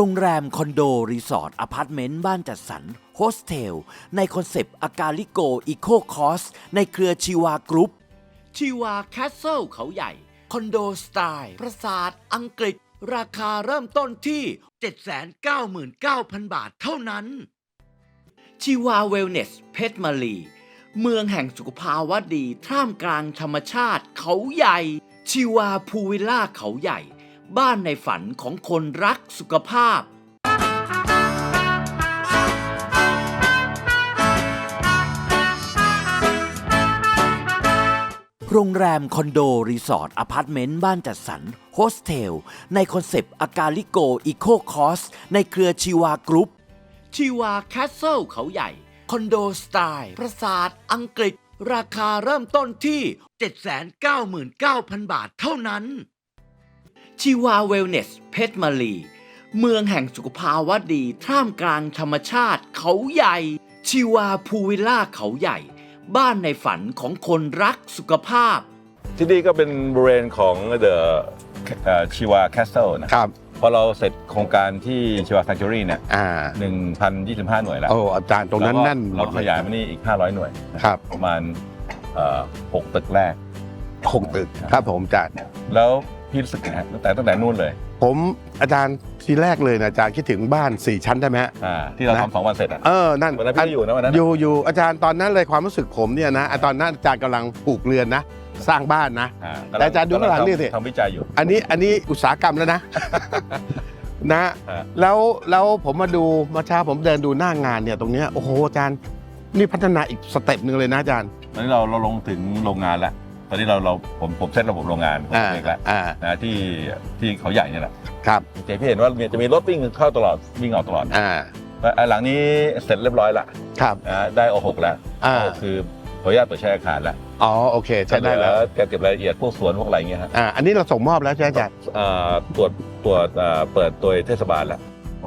โรงแรม คอนโด รีสอร์ทอพาร์ตเมนต์ บ้านจัดสรรโฮสเทล ในคอนเซปต์ อากาลิโก อีโคคอส ในเครือชีวากรุ๊ปชีวาแคสเซิลเขาใหญ่ คอนโดสไตล์ปราสาทอังกฤษ ราคาเริ่มต้นที่ 799,000 บาทเท่านั้น ชีวาเวลเนส เพชรมาลี เมืองแห่งสุขภาวะดี ท่ามกลางธรรมชาติเขาใหญ่ ชีวาพูวิลล่าเขาใหญ่ บ้านในฝันของคนรักสุขภาพ โรงแรม คอนโด รีสอร์ทอพาร์ตเมนต์ บ้านจัดสรรโฮสเทล ในคอนเซปต์ อากาลิโก อีโคคอส ในเครือชีวากรุ๊ป ชีวาแคสเซิลเขาใหญ่ คอนโดสไตล์ปราสาทอังกฤษ ราคาเริ่มต้นที่ 799,000 บาทเท่านั้น ชีวาเวลเนส เพชรมาลีเมืองแห่งสุขภาวะดี ท่ามกลางธรรมชาติเขาใหญ่ชีวาพูวิลล่าเขาใหญ่ บ้านในฝันของคนรักสุขภาพ ที่นี่ก็เป็นบริเวณของ The ชิวาแคสเซิลนะครับ พอเราเสร็จโครงการที่ชิวา f ฟ c ทอรี่เนี่ยอ่า1,025หน่วยแล้วโอ้อาจารย์ตรงนั้นแล้วก็แน่นหมเราดขยายมานี่อีก500หน่วยนะครับประมาณเอ่อหกตึกแรก หกตึกครับผมอาจารย์ แล้ว พี่รู้สึกไงฮะตั้งแต่ตั้งแต่นู่นเลยผมอาจารย์ทีแรกเลยนะอาจารย์คิดถึงบ้านสี่ชั้นได้ไหมฮะ อ่าที่เรานะ ทำสองวันเสร็จอะเออนั่นวันนั้นพี่อยู่นะวันนั้นอยู่อยู่อาจารย์ตอนนั้นเลยความรู้สึกผมเนี่ยนะอะตอนนั้นอาจารย์กำลังปลูกเรือนนะ สร้างบ้านนะ อ่าแต่อาจารย์ดูข้างหลังนี่สิ ทำวิจัยอยู่ อันนี้อันนี้อุตสาหกรรมแล้วนะ นะฮะ แล้วแล้วผมมาดูเมาเช้าผมเดินดูหน้างานเนี่ยตรงเนี้ยโอ้โหอาจารย์นี่พัฒนาอีกสเต็ปหนึ่งเลยนะอาจารย์ ตอนนี้เราเราลงถึงโรงงานแล้ว ตอนนี้เราเราผมผมเซตระบบโรงงานของอ่าเอกแล้วอ่านะที่ที่เขาใหญ่เนี่ยแหละครับเจพี่เห็นว่าเนี่ยจะมีรถวิ่งเข้าตลอดวิ่งออกตลอดอ่าแล้วไอ้หลังนี้เสร็จเรียบร้อยละครับนะได้โอหกแล้วอ่าโอคือขออนุญาตเปิดใช้อาคารแล้วอ๋อโอเคใช้ได้แล้วการเก็บรายละเอียดพวกสวนพวกอะไรอย่างเงี้ยฮะอ่าอันนี้เราส่งมอบแล้วใช่ไหมอาจารย์ อ่าตรวจตรวจอ่าเปิดตัวเทศบาลแล้ว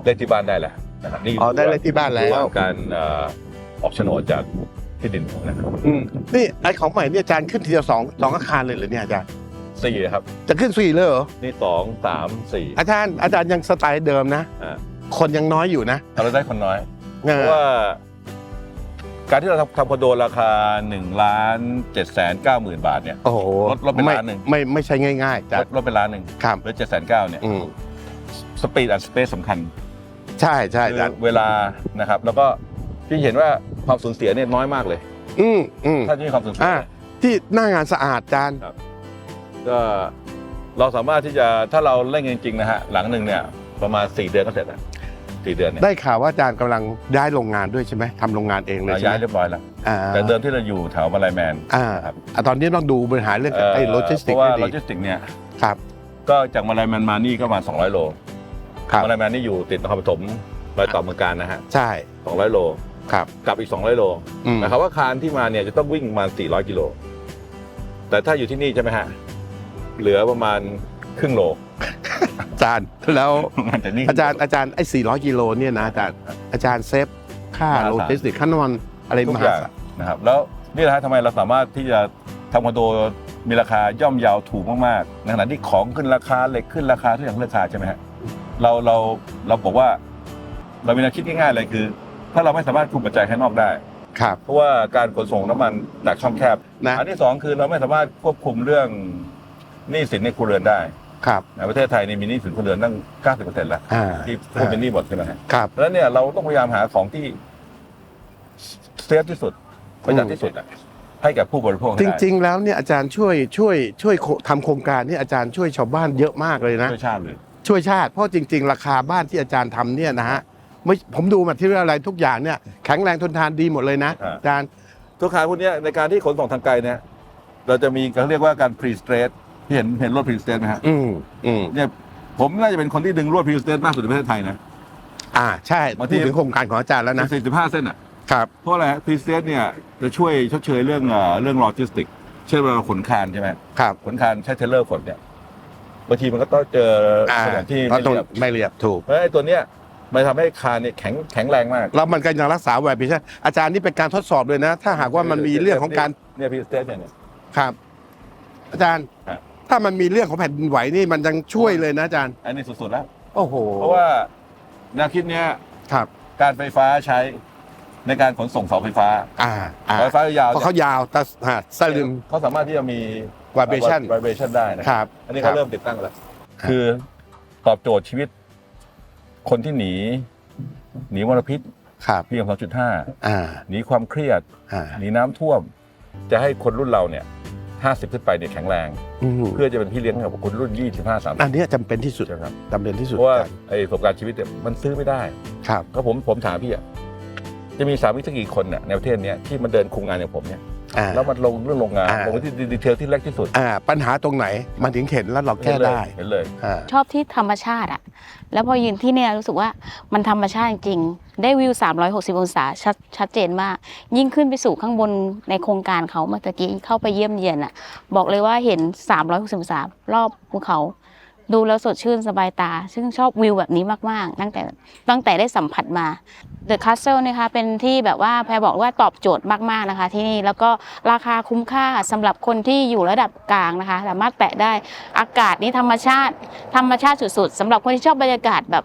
เลขที่บ้านได้แล้วนะครับนี่อ๋อได้เลขที่บ้านแล้วดูาการอ่าออกโฉนดจาก ที่ดินนะครับอืมนี่ไอของใหม่เนี่ยอาจารย์ขึ้นทีเดียวสองสองอาคารเลยเหรือเนี่ยอาจารย์สี่ครับ จะขึ้นสี่เลยเหรอนี่สองสามสี่อาจารย์อาจารย์ยังสไตล์เดิมนะ อ่าคนยังน้อยอยู่นะเราได้คนน้อย เอเพอราะว่า การที่เราทำทำคอนโดราคา1ล้าน7แสน9หมื่นบาทเนี่ย โอ้โหลดลดไปไม่ล้านหนึ่ง ไม่ไม่ใช่ง่ายๆอาจารลดย์ลดไปล้านหนึ่งครับเหลือ7แสนเก้าเนี่ยอืมสปีดอันสเปซสำคัญใช่ใช่คือาจารย์เวลานะครับ แล้วก็พี่เห็นว่า ความสูญเสียเนี่ยน้อยมากเลย อืมอืมถ้าจะมีความสูญเสีย อ่าที่หน้างานสะอาดอาจารย์ก็เราสามารถที่จะถ้าเราเล่นจริงๆนะฮะหลังหนึ่งเนี่ยประมาณ 4 เดือนก็เสร็จแล้วสี่เดือนเนี่ยได้ข่าวว่าอาจารย์กำลังย้ายโรงงานด้วยใช่ไหมทำโรงงานเองเลยเราใช่ย้ายไหมเรียบร้อยแล้ว อ่าแต่เดิมที่เราอยู่แถวมาลายแมนอ่าครับอะตอนนี้ต้องดูบริหารเรื่องไอ้โลจิสติกเพราะว่าให้โลดีจิสติกเนี่ยครับ ก็จากมาลายแมนมานี่ก็ประมาณ200 โลครับ มาลายแมนนี่อยู่ติดนครปฐมรอยต่อเมืองการนะฮะใช่ 200 โล ครับกลับอีก 200 โลอืม หมายความว่าคานที่มาเนี่ยจะต้องวิ่งประมาณ 400 กิโล แต่ถ้าอยู่ที่นี่ใช่ไหมฮะ เหลือประมาณครึ่งโลอาจารย์แล้วแต่นี่ อาจารย์อาจารย์ไอ้400กิโลเนี่ยนะอาจารย์อาจารย์เซฟค่ามหาศาล โลจิสติกค่าน้ำมันอะไรทุมกหาอย่างศาลนะครับ แล้วนี่แหละฮะทำไมเราสามารถที่จะทำคอนโดมีราคาย่อมเยาวถูกมากๆในขณะที่ของขึ้นราคาเหล็กขึ้นราคาทุกอย่างขึ้นราคาใช่ไหมฮะเราเราเราบอกว่า เรามีแนวคิดง่ายๆเลยคือ ถ้าเราไม่สามารถคุมปัจจัยภายนอกได้ ครับ เพราะว่าการขนส่งน้ำมันจากช่องแคบ นะ อันที่สองคือเราไม่สามารถควบคุมเรื่องหนี้สินในครัวเรือนได้ครับในประเทศไทยนี่มีหนี้สินครัวเรือนตั้ง 90%แล้วอ่าที่พูดเป็นหนี้หมดใช่ไหมฮะครับแล้วเนี่ยเราต้องพยายามหาของที่เซฟที่สุดประหยัดที่สุดอะให้กับผู้บริโภคให้จได้ริง ๆ แล้วเนี่ยอาจารย์ช่วยช่วยช่วยโคทำโครงการนี่อาจารย์ช่วยชาวบ้านเยอะมากเลยนะ ช่วยชาติเลย ช่วยชาติเพราะจริง ๆ ราคาบ้านที่อาจารย์ทำเนี่ยนะฮะ ไม่ผมดูมาที่อะไรทุกอย่างเนี่ยแข็งแรงทนทานดีหมดเลยนะอาจารย์ ทุกครั้งพวกเนี้ยในการที่ขนส่งทางไกลเนี่ยเราจะมีเขาเรียกว่าการ pre stress ที่เห็นเห็นรถ pre stress ไหมฮะอืมอืมเนี่ยผมน่าจะเป็นคนที่ดึงรวด pre stress มากสุดในประเทศไทยนะ อ่าใช่บางทีพูดถึงโครงการของอาจารย์แล้วนะสี่สิบห้าเส้นอะ ครับ เพราะอะไรฮะ pre stress เนี่ยจะช่วยชดเชยเรื่องเอ่อเรื่องโลจิสติกเช่นเวลาเราขนคานใช่ไหมครับขนคานใช้เทรลเลอร์ขนเนี่ยบางทีมันก็ต้องเจออ่าสถานที่เราไม่ต้องเรียบ ไม่เรียบถูก เพราะฉะนั้นไอ้ตัวเนี้ย มันทำให้คานเนี่ยแข็งแข็งแรงมากแล้วมันก็ยังรักษาแวร์พิชอาจารย์นี่เป็นการทดสอบเลยนะ ถ้าหากว่ามันมีเรื่องของการเนี่ยพีสเตสเนี่ยครับ อาจารย์ครับถ้ามันมีเรื่องของแผ่นดินไหวนี่มันยังช่วยเลยนะอาจารย์ อันนี้สุดๆแล้วโอ้โหเพราะว่าแนวคิดเนี้ยครับ การไฟฟ้าใช้ในการขนส่งเสาไฟฟ้าอ่าอ่าเสาไฟฟ้ายาวเพราะเขายาวแต่ฮะสลึงเขาสามารถที่จะมี Vibration vibration ได้นะครับ อันนี้เขาครับเริ่มติดตั้งแล้ว คือตอบโจทย์ชีวิต คนที่หนี หนีมลพิษครับพีเอ็มสองจุดห้าอ่า หนีความเครียด อ่า หนีน้ำท่วม จะให้คนรุ่นเราเนี่ยห้าสิบขึ้นไปเนี่ยแข็งแรง อืมเพื่อจะเป็นพี่เลี้ยงให้กับคนรุ่นยี่สิบห้าสามอันเนี้ยจำเป็นที่สุดใช่ครับจำเป็นที่สุดเพราะว่าอาจารย์ไอ้ประสบการณ์ชีวิตเนี่ยมันซื้อไม่ได้ ครับ ก็ผมผมถามพี่อะจะมีสามวิศวกรคนเนี่ยในประเทศเนี้ยที่มาเดินคุมงานอย่างผมเนี่ย อ่า แล้วมันลงเรื่องโรงงานอ่า ลงไปที่ดีเทลที่เล็กที่สุดอ่าปัญหาตรงไหนมันถึงเห็นแล้วเราแก้เห็นเลยได้เห็นเลย อ่า ชอบที่ธรรมชาติอะแล้วพอยืนที่เนี่ยรู้สึกว่ามันธรรมชาติจริงๆได้วิว 360 องศาชัดชัดเจนมาก ยิ่งขึ้นไปสู่ข้างบนในโครงการเขาเมื่อตะกี้เข้าไปเยี่ยมเยียนอะบอกเลยว่าเห็น 360 องศารอบภูเขา ดูแล้วสดชื่นสบายตา ซึ่งชอบวิวแบบนี้มาก ๆ ตั้งแต่ตั้งแต่ได้สัมผัสมา The Castle นะคะเป็นที่แบบว่าแพรบอกว่าตอบโจทย์มากๆนะคะ ที่นี่แล้วก็ราคาคุ้มค่าสำหรับคนที่อยู่ระดับกลางนะคะ สามารถแตะได้อากาศนี่ธรรมชาติ ธรรมชาติสุดๆสำหรับคนที่ชอบบรรยากาศแบบ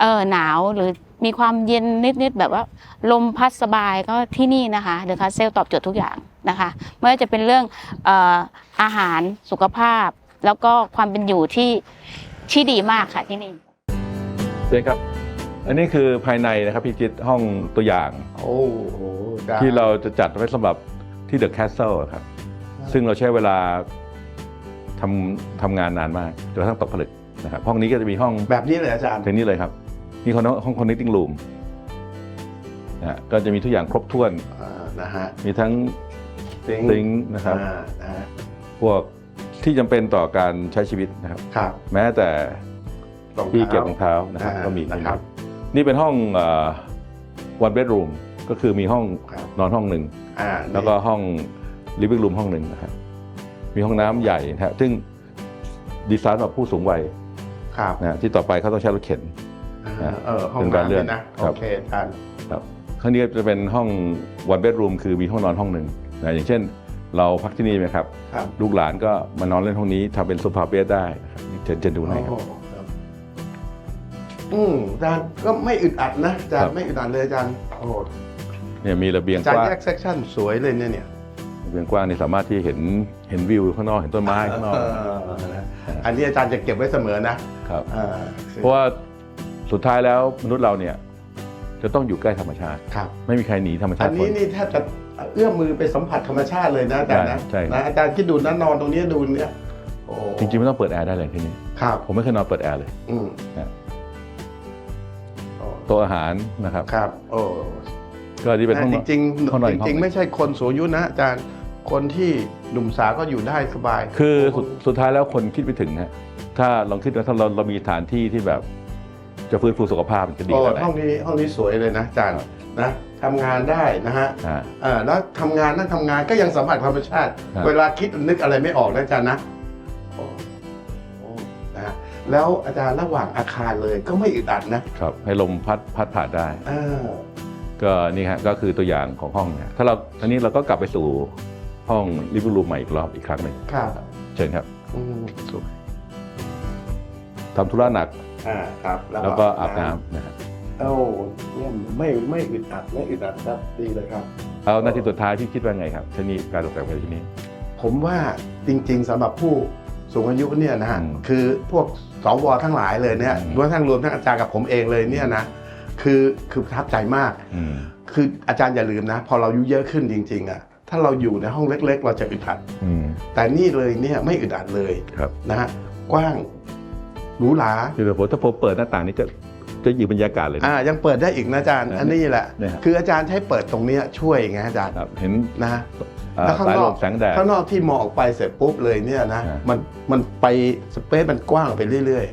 เออหนาวหรือมีความเย็นนิดๆแบบว่าลมพัดสบายก็ที่นี่นะคะเดอะคาสเซลตอบโจทย์ทุกอย่างนะคะไม่ว่าจะเป็นเรื่องอออาหารสุขภาพ แล้วก็ความเป็นอยู่ที่ที่ดีมากค่ะที่นี่เช่นครับ อันนี้คือภายในนะครับพี่จิตห้องตัวอย่าง โอ้โหได้ที่เราจะจัดไว้สำหรับที่เดอะแคสเซิลครับ ซึ่งเราใช้เวลาทำทำงานนานมากจนกระทั่งตกผลึกนะครับห้องนี้ก็จะมีห้องแบบนี้เลยอาจารย์ทางนี้เลยครับนี่ห้องห้อง connecting room นะฮะก็จะมีทุกอย่างครบถ้วน อ่านะฮะมีทั้งซิงซิงค์นะครับอ่านะฮะ พวก ที่จำเป็นต่อการใช้ชีวิตนะครับครับ แม้แต่รองที่ท้าเก็บรองเท้านะครับอ่าก็มีนะครับ นี่เป็นห้องวันเบดรูมก็คือมีห้องครับนอนห้องหนึ่งอ่าแล้วก็ห้องลิฟ i n g รูมห้องหนึ่งนะครับมีห้องน้ำใหญ่นะฮะซึ่งดีไซน์สำหรับผู้สูงวัยครับนะฮะที่ต่อไปเขาต้องใช้รถเข็นอ่าเออห้องเป็นการน้ำเลื่อนนี่นะครัโอบเคอาจารย์ครับข้างนี้จะเป็นห้องวันเบดรูมคือมีห้องนอนห้องหนึ่งนะอย่างเช่น เราพักที่นี่ไหมครับ ครับลูกหลานก็มานอนเล่นห้องนี้ทำเป็นโซฟาเบดได้นะครับนี่เชิญเชิญดูให้ครับโอ้โหครับ อืมอาจารย์ก็ไม่อึดอัดนะอาจารครัย์บ ไม่อึดอัดเลยอาจารย์โอ้โหเนี่ยมีระเบียงอาจากรย์ว้างแยกเซกชันสวยเลยเนี่ยเนี่ยระเบียงกว้างนี่สามารถที่เห็นเห็นวิวข้างนอกเห็นต้นไม้ข้างนอกเออนะอันนี้อาจารย์จะเก็บไว้เสมอนะครับ อ่าเพราะว่าสุดท้ายแล้วมนุษย์เราเนี่ยจะต้องอยู่ใกล้ธรรมชาติ ครับ ไม่มีใครหนีธรรมชาอัตินพ้นี้น นี่แทบจะ เอื้อมมือไปสัมผัสธรรมชาติเลยนะอาจารย์นะใช่ใช่ครับนะอาจารย์คิดดูนะนอนตรงนี้ดูเนี่ยโอ้จริงๆไม่ต้องเปิดแอร์ได้เลยที่นี่ครับผมไม่เคยนอนเปิดแอร์เลยอืมนะโอ้โต๊ะอาหารนะครับ ครับ โอ้ก็ที่เป็นห้องจนอนริงห้องนอนอีกๆห้องจริงหนึ่งๆ ไม่ใช่คนสูงอายุนะอาจารย์คนที่หนุ่มสาวก็อยู่ได้สบายคือสุดสุดท้ายแล้วคนคิดไปถึงฮะถ้าลองคิดว่าถ้าเราเรามีสถานที่ที่แบบ จะฟื้นฟูสุขภาพมันจะดีโอ้ขนาดไหนห้องนี้ห้องนี้สวยเลยนะอาจารย์นะ ทำงานได้นะฮะอ่า เออแล้วทำงานนั่งทำงานก็ยังสัมผัสธรรมชาติ ครับ เวลาคิดนึกอะไรไม่ออกนะอาจารย์นะโอ้โอ้นะฮะแล้วอาจารย์ระหว่างอาคารเลยก็ไม่อึดอัดนะครับให้ลมพัดพัดผ่านได้ เออก็นี่ฮะก็คือตัวอย่างของห้องเนี่ยถ้าเราทีนี้เราก็กลับไปสู่ห้องลิฟ i n g รูมใหม่อีกรอบอีกครั้งหนึ่งครับเชิญครับอืมทำธุระหนักอ่าครับแล้วก็อาบน้ำนะฮะ โอ้เนี่ยไม่ไม่อึดอัดไม่อึดอัดครับดีเลยครับ เอาหน้าที่สุดท้ายพี่คิดว่าไงครับชนีการตกแต่งไปที่นี่ผมว่าจริงๆสำหรับผู้สูงอายุเนี่ยนะฮะอืมคือพวกสวทั้งหลายเลยเนี่ยอืม รวมทั้งรวมทั้งอาจารย์กับผมเองเลยเนี่ยนะคือคือประทับใจมาก อืมคืออาจารย์อย่าลืมนะ พอเราอายุเยอะขึ้นจริงๆอะถ้าเราอยู่ในห้องเล็ก ๆ เราจะอึดอัด อืม แต่นี่เลยเนี่ยไม่อึดอัดเลยครับ นะฮะกว้างหรูหรา คือผมถ้าผมเปิดหน้าต่างนี้จะ จะอยู่บรรยากาศเลยนะ อ่ายังเปิดได้อีกนะอาจารย์นะอันนี้แหละ เนี่ยฮะคืออาจารย์ใช้เปิดตรงเนี้ยช่วยไงอาจารย์ครับเห็นนะอ่าแล้วข้างสายนลอกมแสงแดด ข้างนอกที่มองออกไปเสร็จปุ๊บเลยเนี่ยนะอ่ามัมันมันไปสเปซมันกว้างไปเรื่อย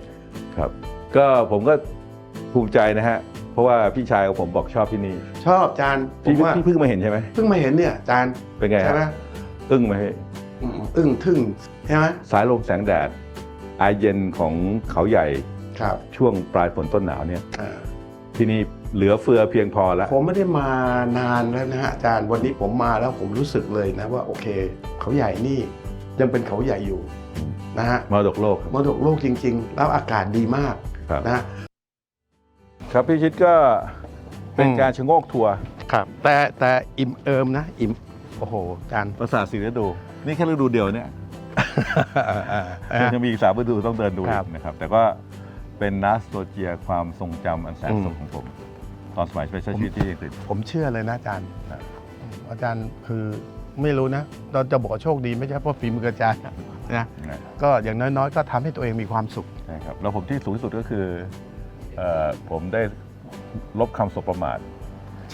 ครับก็ผมก็ภูมิใจนะฮะ เพราะว่าพี่ชายของผมบอกชอบที่นี่ๆ ชอบอาจารย์ผพี่มว่าพี่เพิ่งมาเห็นใช่ไหมเพิ่งมาเห็นเนี่ยอาจารย์เป็นไงใช่ไหมฮะอึ้งไหมพี่อืมอึ้งทึ่งใช่ไหมสายลมแสงแดดอายเย็นของเขาใหญ่ครับ ช่วงปลายฝนต้นหนาวเนี่ยอ่าที่นี่เหลือเฟือเพียงพอแล้ว ผมไม่ได้มานานแล้วนะฮะอาจารย์วันนี้ผมมาแล้วผมรู้สึกเลยนะว่าโอเค เขาใหญ่นี่ยังเป็นเขาใหญ่อยู่นะฮะมรดกโลกครับมรดกโลกจริง ๆ แล้วอากาศดีมากครับนะฮะครับพี่ชิดก็เป็นอืมการชะโงกทัวร์ครับ แต่แต่อิ่มเอิมนะ อิ่มโอ้โหอาจารย์ประสาทสีฤดู นี่แค่ฤดูเดียวเนี่ยยังมีอีกสามฤดูต้องเดินดูครับอีกนะครับ แต่ก็ เป็นนัสโตเจียความทรงจำอันแสนอืมสุขของผม ตอนสมัยไปใช้ชีวิตที่อังกฤษ ผมเชื่อเลยนะอาจารย์ครับ อาจารย์คือไม่รู้นะเราจะบอกว่าโชคดีไม่ใช่เพราะฝีมืออาจารย์นะนะก็อย่างน้อยๆ ก็ทำให้ตัวเองมีความสุข ใช่ครับแล้วผมที่สูงที่สุดก็คือเอ่อผมได้ลบคำสบประมาท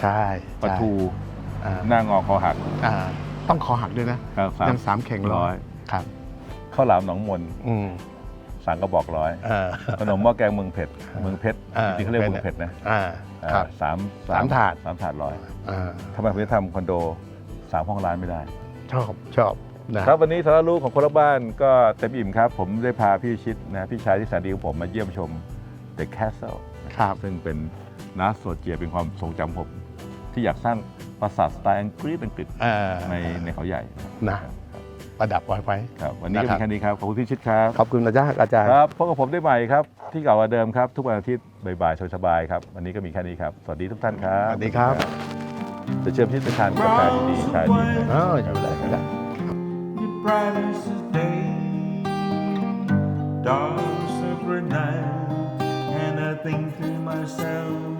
ใช่ประทูอ่าหน้างอคอหักอ่าต้องขอหักด้วยนะครับสามยังสามเข่งร้อยครับข้าวหลามหนองมนอืม สังกระบอกร้อยเออ ขนมหม้อแกงเมืองเผ็ดเมืองเพชรอ่าจริงๆเขาเรียกเมืองเผ็ดนะอ่าอ่าครับสามสามถาด สามถาดร้อยอ่าทำไมผมจะทำคอนโดสามห้องร้านไม่ได้ ชอบชอบนะครับวันนี้สาระรู้ของคนละบ้านก็เต็มอิ่มครับ ผมได้พาพี่ชิดนะพี่ชายที่แสนดีของผมมาเยี่ยมชม The Castle ครับ ซึ่งเป็นนาสโซเจียเป็นความทรงจำผม ที่อยากสร้างปราสาทสไตล์อังกฤษอังกฤษเออในในเขาใหญ่นะ ประดับไว้ไว้ครับวันนี้ก็นะครับมีแค่นี้ครับขอบคุณพี่ชิดครับขอบคุณอาจารย์อาจารย์ครับพบกับผมได้ใหม่ครับ ที่เก่ากว่าเดิมครับ ทุกวันอาทิตย์บ่ายๆสบายๆครับวันนี้ก็มีแค่นี้ครับ สวัสดีทุกท่านครับสวัสดีครับ จะเชิญพี่ไปทานกาแฟดีๆชาดีๆเอออยู่ได้อยู่ได้ The brightest day, dark separate night, and I think to myself,